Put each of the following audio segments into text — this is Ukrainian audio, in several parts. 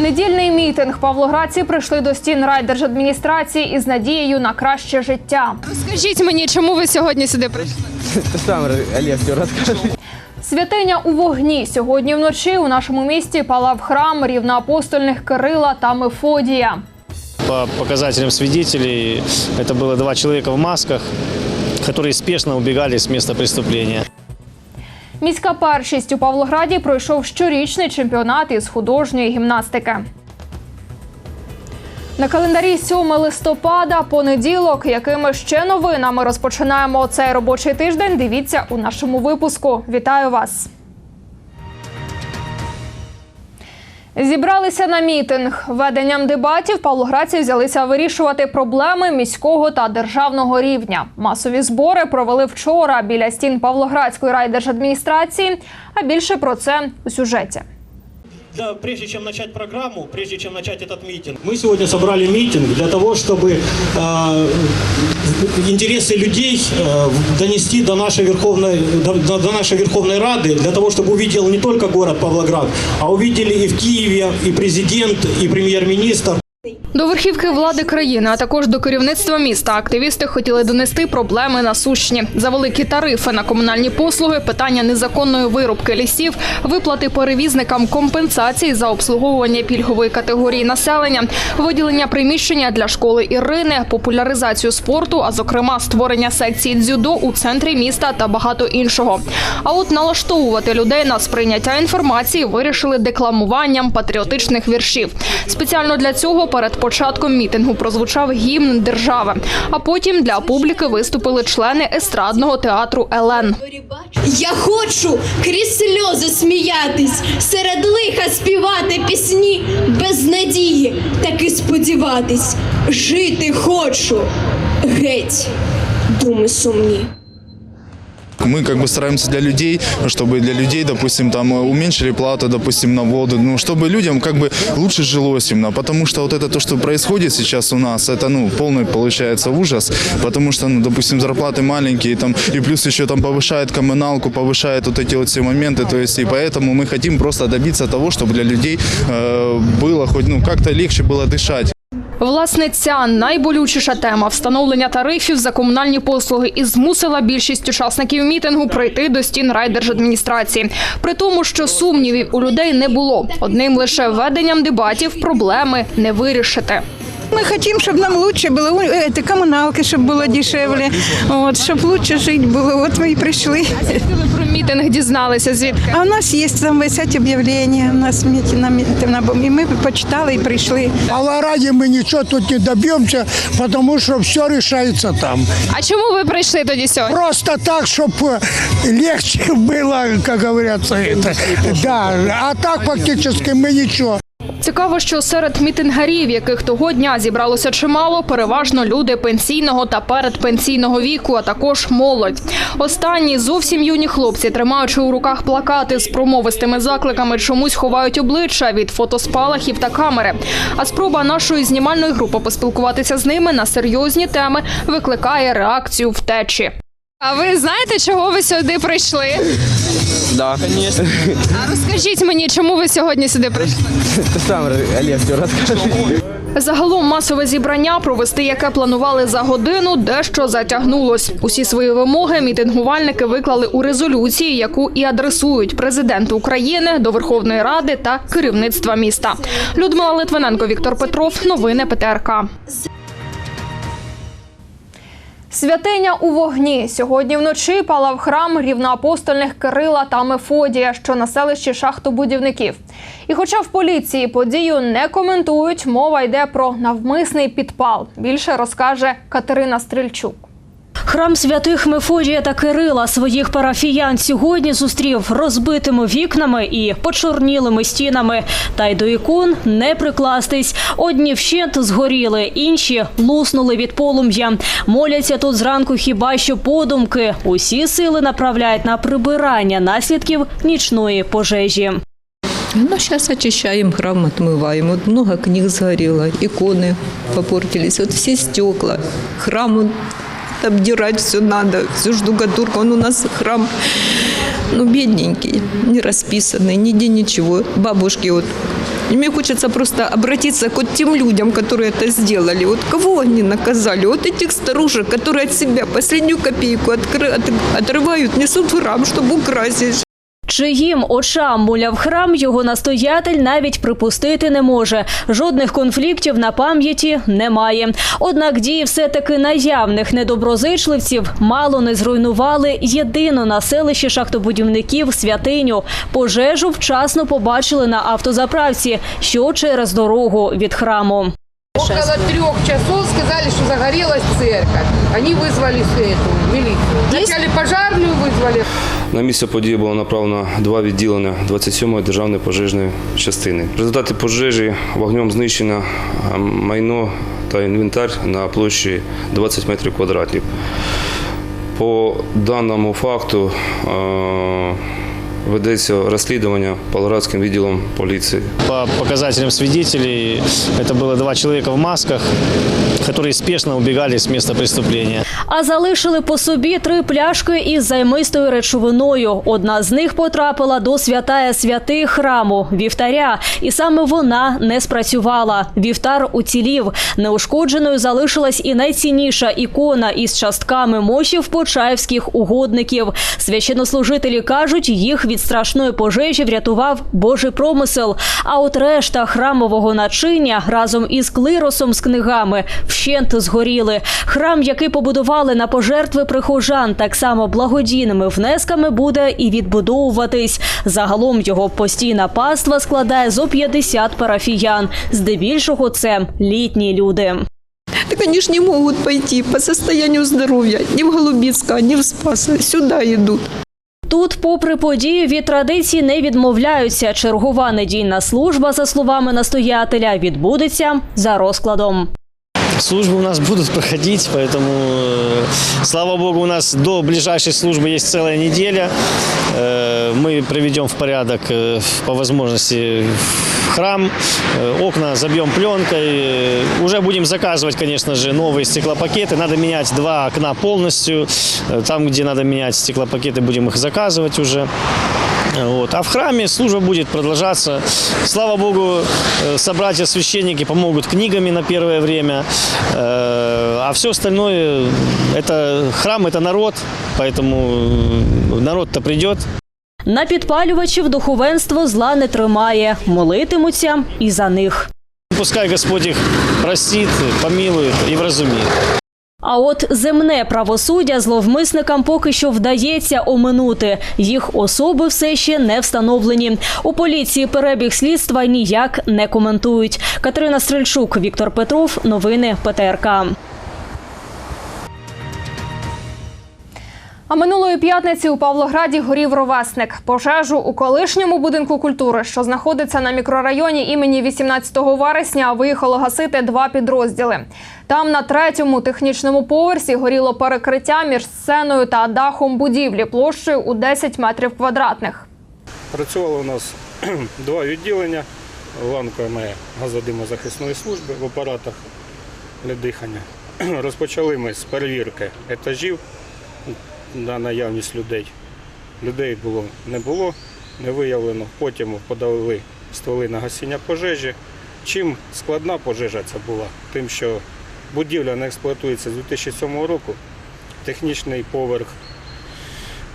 Недільний мітинг павлоградці прийшли до стін райдержадміністрації із надією на краще життя. Скажіть мені, чому ви сьогодні сюди прийшли? Ты сам Олег все расскажешь. Святиня у вогні сьогодні вночі у нашому місті палав храм рівноапостольних Кирила та Мефодія. По показателям свидетелей, это было два человека в масках, которые спешно убегали с места преступления. Міська першість у Павлограді пройшов щорічний чемпіонат із художньої гімнастики. На календарі 7 листопада, понеділок, якими ще новинами розпочинаємо цей робочий тиждень. Дивіться у нашому випуску. Вітаю вас! Зібралися на мітинг. Веденням дебатів павлоградці взялися вирішувати проблеми міського та державного рівня. Масові збори провели вчора біля стін Павлоградської райдержадміністрації. А більше про це у сюжеті. Для, прежде чем начать программу, прежде чем начать этот митинг, мы сегодня собрали митинг для того, чтобы э, интересы людей э, донести до нашей Верховной, до, до- нашей Верховной Рады, для того, чтобы увидел не только город Павлоград, а увидели и в Киеве, и президент, и премьер-министр. До верхівки влади країни, а також до керівництва міста активісти хотіли донести проблеми насущні. За великі тарифи на комунальні послуги, питання незаконної вирубки лісів, виплати перевізникам компенсації за обслуговування пільгової категорії населення, виділення приміщення для школи Ірини, популяризацію спорту, а зокрема створення секції дзюдо у центрі міста та багато іншого. А от налаштовувати людей на сприйняття інформації вирішили декламуванням патріотичних віршів. Спеціально для цього перед початком мітингу прозвучав гімн держави. А потім для публіки виступили члени естрадного театру Елен. Я хочу крізь сльози сміятись, серед лиха співати пісні без надії, таки сподіватись. Жити хочу. Геть, думи сумні. Мы как бы стараемся для людей, чтобы для людей, допустим, там э, уменьшили плату, допустим, на воду, ну, чтобы людям как бы лучше жилось именно, потому что вот это то, что происходит сейчас у нас, это, ну, полный получается ужас, потому что, ну, допустим, зарплаты маленькие, там, и плюс еще там повышает коммуналку, повышает вот эти вот все моменты, то есть, и поэтому мы хотим просто добиться того, чтобы для людей э, было хоть, ну, как-то легче было дышать. Власне, ця найболючіша тема встановлення тарифів за комунальні послуги і змусила більшість учасників мітингу прийти до стін райдержадміністрації. При тому, що сумнівів у людей не було. Одним лише веденням дебатів проблеми не вирішити. Мы хотим, чтобы нам лучше было, у- это, коммуналка, чтобы было дешевле, вот, чтобы лучше жить было. Вот мы и пришли. Ви про мітинг дізналися звідки? А у нас есть там висять объявления, у нас мити- на, мити- на, и мы почитали и пришли. В Павлограде мы ничего тут не добьемся, потому что все решается там. А чому ви прийшли тоді сьогодні? Просто так, чтобы легче было, как говорится, это. Да, а так фактически мы ничего. Цікаво, що серед мітингарів, яких того дня зібралося чимало, переважно люди пенсійного та передпенсійного віку, а також молодь. Останні зовсім юні хлопці, тримаючи у руках плакати з промовистими закликами, чомусь ховають обличчя від фотоспалахів та камери. А спроба нашої знімальної групи поспілкуватися з ними на серйозні теми викликає реакцію втечі. А ви знаєте, чого ви сюди прийшли? Да, конечно. А розкажіть мені, чому ви сьогодні сюди прийшли? Ты сам Олег все расскажешь. Загалом масове зібрання, провести яке планували за годину, дещо затягнулось. Усі свої вимоги мітингувальники виклали у резолюції, яку і адресують президенту України до Верховної Ради та керівництва міста. Людмила Литвиненко, Віктор Петров. Новини ПТРК. Святиня у вогні сьогодні вночі палав храм рівноапостольних Кирила та Мефодія, що на селищі шахтобудівників. І хоча в поліції подію не коментують, мова йде про навмисний підпал. Більше розкаже Катерина Стрільчук. Храм святих Мефодія та Кирила своїх парафіян сьогодні зустрів розбитими вікнами і почорнілими стінами. Та й до ікон не прикластись. Одні вщент згоріли, інші луснули від полум'я. Моляться тут зранку хіба що подумки. Усі сили направляють на прибирання наслідків нічної пожежі. Ну, сейчас очищаем храм, отмываем. Вот много книг сгорело, иконы попортились, вот все стекла. Храм он, обдирать все надо, всю штукатурку. Он у нас храм, ну, бедненький, не расписанный, нигде ничего. Бабушки вот И мне хочется просто обратиться к вот тем людям, которые это сделали. Вот кого они наказали? Вот этих старушек, которые от себя последнюю копейку отрывают, несут в храм, чтобы украсить. Чиїм очам муляв храм його настоятель навіть припустити не може. Жодних конфліктів на пам'яті немає. Однак дії все-таки наявних недоброзичливців мало не зруйнували єдину на селищі шахтобудівників святиню. Пожежу вчасно побачили на автозаправці, що через дорогу від храму. Около трех часов сказали, что загорелась церковь. Они вызвали эту милицию. Вначале пожарную вызвали. На місце події було направлено два відділення 27-ї державної пожежної частини. В результаті пожежі вогнем знищено майно та інвентар на площі 20 метрів квадратів. По даному факту е, ведеться розслідування Павлоградським відділом поліції. По показателям свидетелей, это было два человека в масках, которые спешно убегали с места преступления. А залишили по собі три пляшки із займистою речовиною. Одна з них потрапила до святая святих храму вівтаря, і саме вона не спрацювала. Вівтар уцілів. Неушкодженою залишилась і найцінніша ікона із частками мощів почаївських угодників. Священнослужителі кажуть, їх від страшної пожежі врятував Божий промисел. А от решта храмового начиння разом із клиросом з книгами вщент згоріли. Храм, який побудували на пожертви прихожан, так само благодійними внесками буде і відбудовуватись. Загалом його постійна паства складає зо 50 парафіян. Здебільшого це літні люди. Так они ж не могут пойти по состоянию здоровья ни в Голубицкого, ни в Спаса. Сюда идут. Тут, попри подію, від традицій не відмовляються. Чергова недільна служба, за словами настоятеля, відбудеться за розкладом. Службы у нас будут проходить, поэтому, э, слава богу, у нас до ближайшей службы есть целая неделя. Э, Мы приведем в порядок э, по возможности Храм, э, окна забьем пленкой. Э, Уже будем заказывать, конечно же, новые стеклопакеты. Надо менять два окна полностью. Э, Там, где надо менять стеклопакеты, будем их заказывать уже. Вот. А в храме служба будет продолжаться. Слава Богу, собратья-священники помогут книгами на первое время. А все остальное, это храм, это народ, поэтому народ-то придет. На підпалювачів духовенство зла не тримає. Молитимуться і за них. Пускай Господь их простит, помилует и вразумит. А от земне правосуддя зловмисникам поки що вдається оминути. Їх особи все ще не встановлені. У поліції перебіг слідства ніяк не коментують. Катерина Стрельчук, Віктор Петров. Новини ПТРК. А минулої п'ятниці у Павлограді горів ровесник. Пожежу у колишньому будинку культури, що знаходиться на мікрорайоні імені 18 вересня, виїхало гасити два підрозділи. Там на третьому технічному поверсі горіло перекриття між сценою та дахом будівлі площею у 10 метрів квадратних. Працювало у нас два відділення ланками газодимозахисної служби в апаратах для дихання. Розпочали ми з перевірки етажів на наявність людей. Людей було не було, не виявлено. Потім подали стволи на гасіння пожежі. Чим складна пожежа це була? Тим, що будівля не експлуатується з 2007 року. Технічний поверх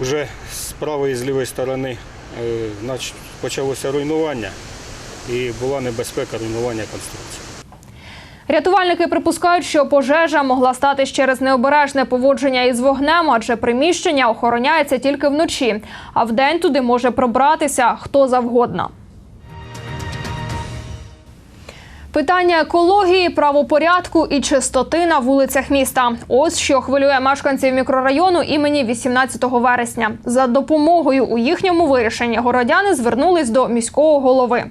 вже з правої і з лівої сторони е, почалося руйнування і була небезпека руйнування конструкції. Рятувальники припускають, що пожежа могла статись через необережне поводження із вогнем, адже приміщення охороняється тільки вночі, а вдень туди може пробратися хто завгодно. Питання екології, правопорядку і чистоти на вулицях міста. Ось що хвилює мешканців мікрорайону імені 18 вересня. За допомогою у їхньому вирішенні городяни звернулись до міського голови.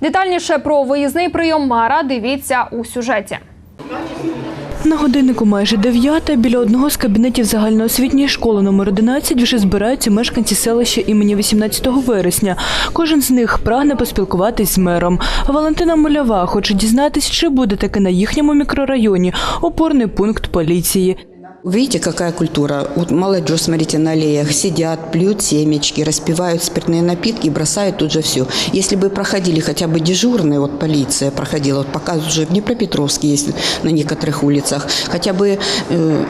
Детальніше про виїзний прийом мера дивіться у сюжеті. На годиннику майже дев'ята біля одного з кабінетів загальноосвітньої школи номер 11 вже збираються мешканці селища імені 18 вересня. Кожен з них прагне поспілкуватись з мером. Валентина Молява хоче дізнатись, чи буде таки на їхньому мікрорайоні опорний пункт поліції. Видите, какая культура? Вот молодежь, смотрите, на аллеях сидят, плюют семечки, распивают спиртные напитки бросают тут же все. Если бы проходили хотя бы дежурные, вот полиция проходила, вот показывают уже в Днепропетровске есть на некоторых улицах, хотя бы э,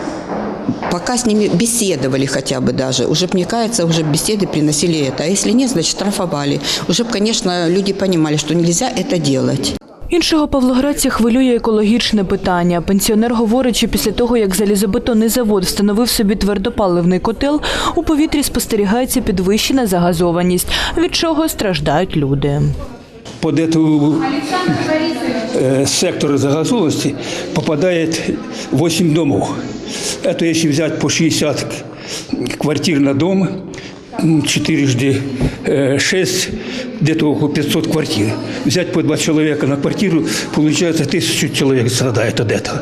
пока с ними беседовали хотя бы даже, уже, мне кажется, уже беседы приносили это. А если нет, значит штрафовали. Уже, конечно, люди понимали, что нельзя это делать. Іншого павлоградця хвилює екологічне питання. Пенсіонер говорить, що після того, як залізобетонний завод встановив собі твердопаливний котел, у повітрі спостерігається підвищена загазованість, від чого страждають люди. под эту э, сектор загазованности попадает 8 домов. Это если взять по 60 квартир на дом, м, четырежды э, 6, где-то около 500 квартир. Взять по 2 человека на квартиру, получается 1000 человек страдает от этого.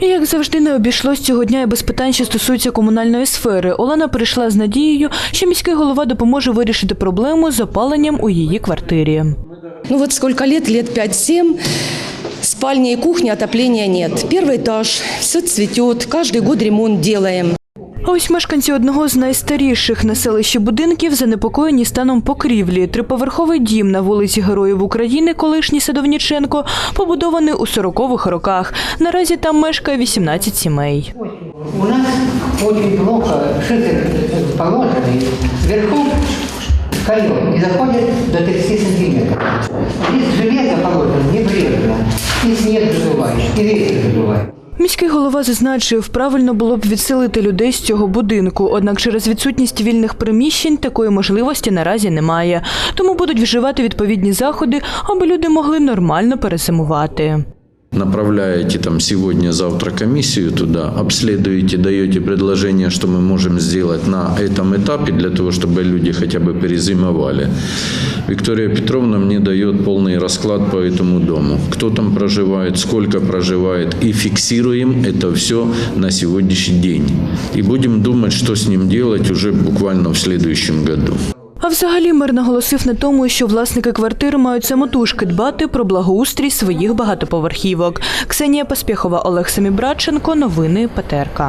І як завжди не обійшлось цього дня і без питань, що стосуються комунальної сфери. Олена прийшла з надією, що міський голова допоможе вирішити проблему з опаленням у її квартирі. Ну вот сколько лет, лет 5-7, спальни и кухни, отопления нет. Первый этаж, все цветет, каждый год ремонт делаем. Ось мешканці одного з найстаріших на селищі будинків занепокоєні станом покрівлі. Триповерховий дім на вулиці Героїв України, колишній Садовніченко, побудований у 40-х роках. Наразі там мешкає 18 сімей. У нас очень плохо шифер положенный, вверху каем и заходит до 30 сантиметров. Здесь железо положено небрежно, и снег задуваешь, и ветер. Міський голова зазначив, правильно було б відселити людей з цього будинку, однак через відсутність вільних приміщень такої можливості наразі немає. Тому будуть вживати відповідні заходи, аби люди могли нормально перезимувати. Направляете там сегодня-завтра комиссию туда, обследуете, даете предложение, что мы можем сделать на этом этапе для того, чтобы люди хотя бы перезимовали. Виктория Петровна мне дает полный расклад по этому дому. Кто там проживает, сколько проживает. И фиксируем это все на сегодняшний день. И будем думать, что с ним делать уже буквально в следующем году. А взагалі мер наголосив на тому, що власники квартир мають самотужки дбати про благоустрій своїх багатоповерхівок. Ксенія Поспєхова, Олег Самібрадченко. Новини ПТРК.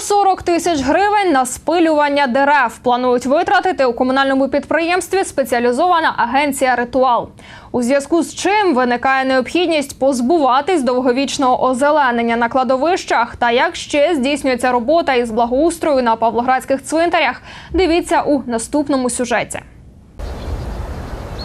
140 тисяч гривень на спилювання дерев планують витратити у комунальному підприємстві спеціалізована агенція Ритуал. У зв'язку з чим виникає необхідність позбуватись довговічного озеленення на кладовищах та як ще здійснюється робота із благоустрою на павлоградських цвинтарях. Дивіться у наступному сюжеті.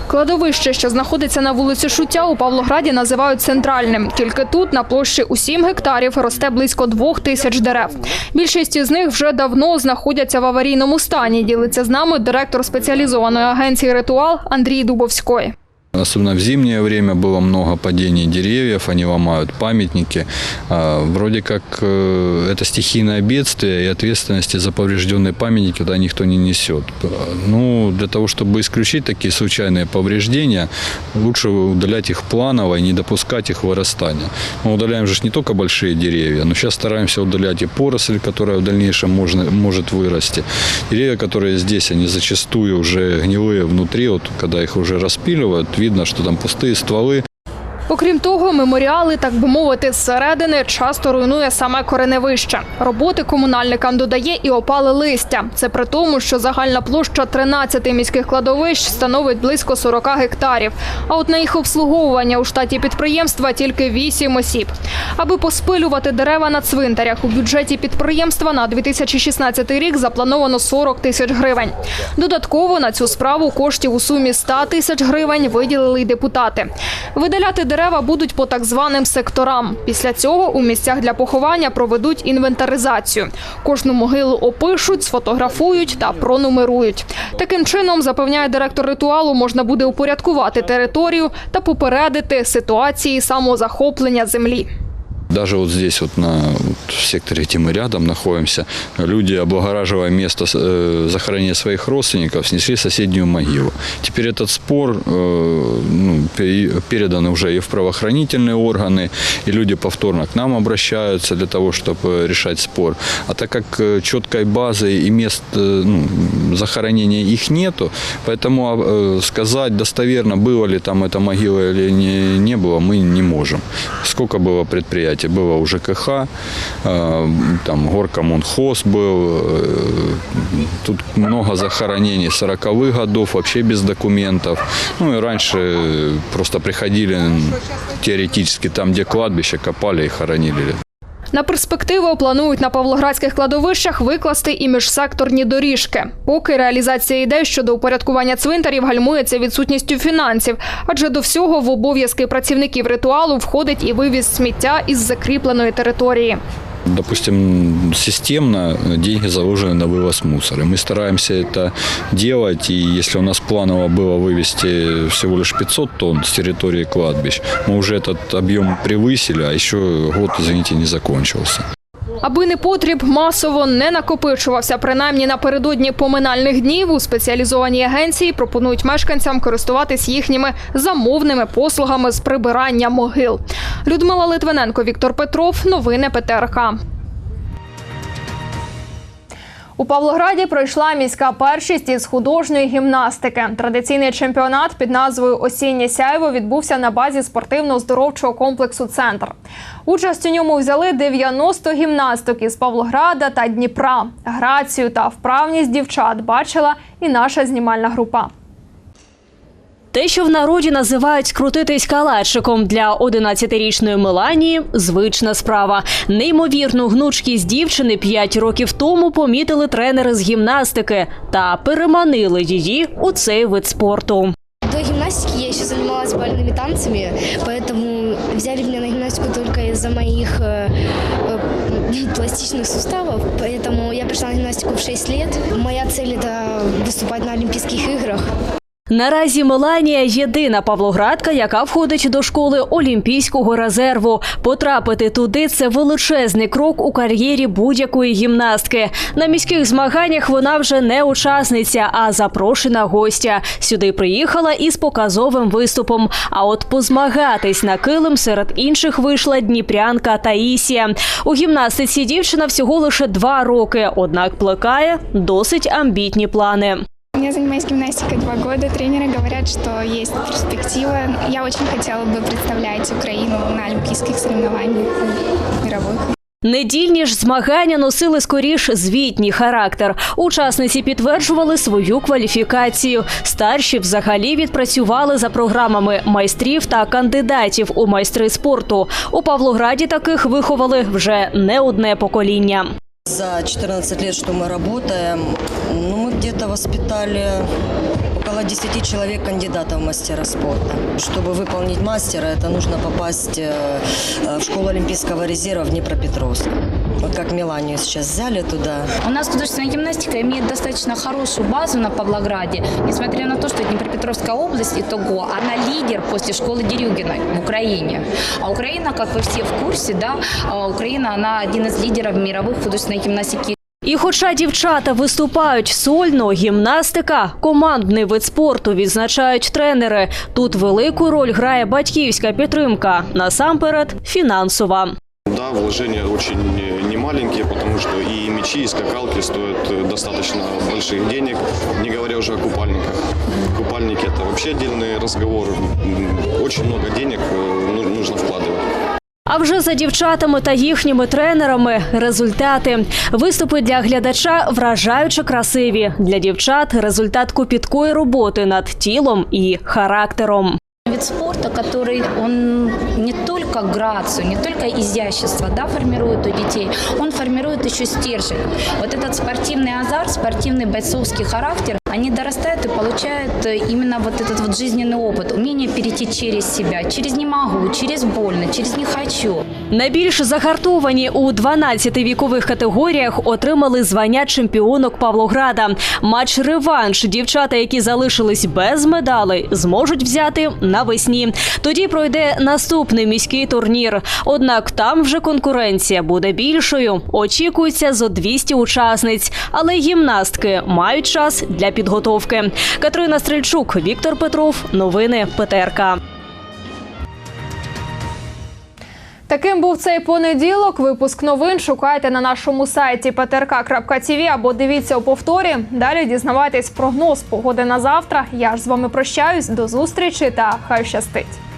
Кладовище, що знаходиться на вулиці Шуття у Павлограді, називають центральним. Тільки тут на площі у 7 гектарів росте близько двох тисяч дерев. Більшість із них вже давно знаходяться в аварійному стані. Ділиться з нами директор спеціалізованої агенції Ритуал Андрій Дубовський. Особенно в зимнее время было много падений деревьев, они ломают памятники. А, Вроде как э, это стихийное бедствие, и ответственности за поврежденные памятники туда никто не несет. Ну, для того, чтобы исключить такие случайные повреждения, лучше удалять их планово и не допускать их вырастания. Мы удаляем же не только большие деревья, но сейчас стараемся удалять и поросль, которая в дальнейшем можно, может вырасти. Деревья, которые здесь, они зачастую уже гнилые внутри, вот когда их уже распиливают, видно, что там пустые стволы. Окрім того, меморіали, так би мовити, зсередини часто руйнує саме кореневище. Роботи комунальникам додає і опали листя. Це при тому, що загальна площа 13 міських кладовищ становить близько 40 гектарів. А от на їх обслуговування у штаті підприємства тільки 8 осіб. Аби поспилювати дерева на цвинтарях у бюджеті підприємства на 2016 рік заплановано 40 тисяч гривень. Додатково на цю справу коштів у сумі 100 тисяч гривень виділили й депутати. Видаляти дерева будуть по так званим секторам. Після цього у місцях для поховання проведуть інвентаризацію. Кожну могилу опишуть, сфотографують та пронумерують. Таким чином, запевняє директор ритуалу, можна буде упорядкувати територію та попередити ситуації самозахоплення землі. Даже вот здесь вот на вот в секторе, где мы рядом находимся, люди, облагораживая место э, захоронения своих родственников, снесли соседнюю могилу. Теперь этот спор э, ну, пе- передан уже и в правоохранительные органы, и люди повторно к нам обращаются для того, чтобы решать спор. А так как э, четкой базы и мест э, ну, захоронения их нету, поэтому э, сказать достоверно, было ли там эта могила или не, не было, мы не можем. Сколько было предприятий? Знаете, было у ЖКХ, э, там горкомунхоз был, э, тут много захоронений 40-х годов, вообще без документов. Ну и раньше просто приходили теоретически там, где кладбище, копали и хоронили. На перспективу планують на павлоградських кладовищах викласти і міжсекторні доріжки. Поки реалізація ідей щодо упорядкування цвинтарів гальмується відсутністю фінансів, адже до всього в обов'язки працівників ритуалу входить і вивіз сміття із закріпленої території. Допустим, системно деньги заложены на вывоз мусора. Мы стараемся это делать, и если у нас планово было вывести всего лишь 500 тонн с территории кладбищ, мы уже этот объем превысили, а еще год, извините, не закончился. Аби непотріб масово не накопичувався, принаймні напередодні поминальних днів у спеціалізованій агенції пропонують мешканцям користуватись їхніми замовними послугами з прибирання могил. Людмила Литвиненко, Віктор Петров. Новини ПТРК. У Павлограді пройшла міська першість із художньої гімнастики. Традиційний чемпіонат під назвою Осіннє сяйво відбувся на базі спортивно-здоровчого комплексу Центр. Участь у ньому взяли 90 гімнасток із Павлограда та Дніпра. Грацію та вправність дівчат бачила і наша знімальна група. Те, що в народі називають крутитись калачиком для 11-річної Меланії, звична справа. Неймовірну гнучкість дівчини 5 років тому помітили тренери з гімнастики та переманили її у цей вид спорту. До гимнастики я еще занималась бальными танцами, поэтому взяли меня на гимнастику только из-за моих э, э, пластичных суставов. Поэтому я пришла на гимнастику в 6 лет. Моя цель это выступать на Олимпийских играх. Наразі Меланія єдина павлоградка, яка входить до школи Олімпійського резерву. Потрапити туди це величезний крок у кар'єрі будь-якої гімнастки. На міських змаганнях вона вже не учасниця, а запрошена гостя. Сюди приїхала із показовим виступом. А от позмагатись на килим серед інших вийшла дніпрянка Таїсія. У гімнастиці дівчина всього лише два роки, однак плекає досить амбітні плани. Я занимаюсь гимнастикой два года. Тренеры говорят, что есть перспектива. Я очень хотела бы представлять Украину на олимпийских соревнованиях мировых. Недільні ж змагання носили скоріш звітній характер. Учасниці підтверджували свою кваліфікацію. Старші взагалі відпрацювали за програмами майстрів та кандидатів у майстри спорту. У Павлограді таких виховали вже не одне покоління. За 14 лет, что мы работаем, ну, мы где-то воспитали около 10 человек кандидатов в мастера спорта. Чтобы выполнить мастера, это нужно попасть э, э, в школу Олимпийского резерва в Днепропетровск. Вот как Миланию сейчас взяли туда. У нас художественная гимнастика имеет достаточно хорошую базу на Павлограде, несмотря на то, что Днепропетровская область итого, она лидер после школы Дерюгина в Украине. А Украина, как вы все в курсе, да, а, Украина, она один из лидеров мировых художественной гимнастики І хоча дівчата виступають сольно, гімнастика командний вид спорту відзначають тренери. Тут велику роль грає батьківська підтримка, насамперед фінансова. Да, вложения очень немаленькие, потому что и мячи, и скакалки стоят э, достаточно больших денег, не говоря уже о купальниках. Купальники – это вообще отдельный разговор. М, Очень много денег э, ну- нужно вкладывать. А вже за дівчатами та їхніми тренерами результати. Виступи для глядача вражаюче красиві. Для дівчат результат купіткої роботи над тілом і характером. Вид спорта, который он не только грацию, не только изящество да, формирует у детей, он формирует еще стержень. Вот этот спортивный азарт, спортивный бойцовский характер, они дорастают и получают э, именно вот этот вот жизненный опыт, умение перейти через себя, через не могу, через больно, через не хочу. Найбільш загартовані у 12 вікових категоріях отримали звання чемпіонок Павлограда. Матч реванш. Дівчата, які залишились без медалей, зможуть взяти навесні. Тоді пройде наступний міський турнір. Однак там вже конкуренція буде більшою. Очікується зо 200 учасниць, але гімнастки мають час для підготовки. Катерина Стрельчук, Віктор Петров. Новини ПТРК. Таким був цей понеділок. Випуск новин шукайте на нашому сайті ptrk.tv або дивіться у повторі. Далі дізнавайтесь прогноз погоди на завтра. Я ж з вами прощаюсь. До зустрічі та хай щастить.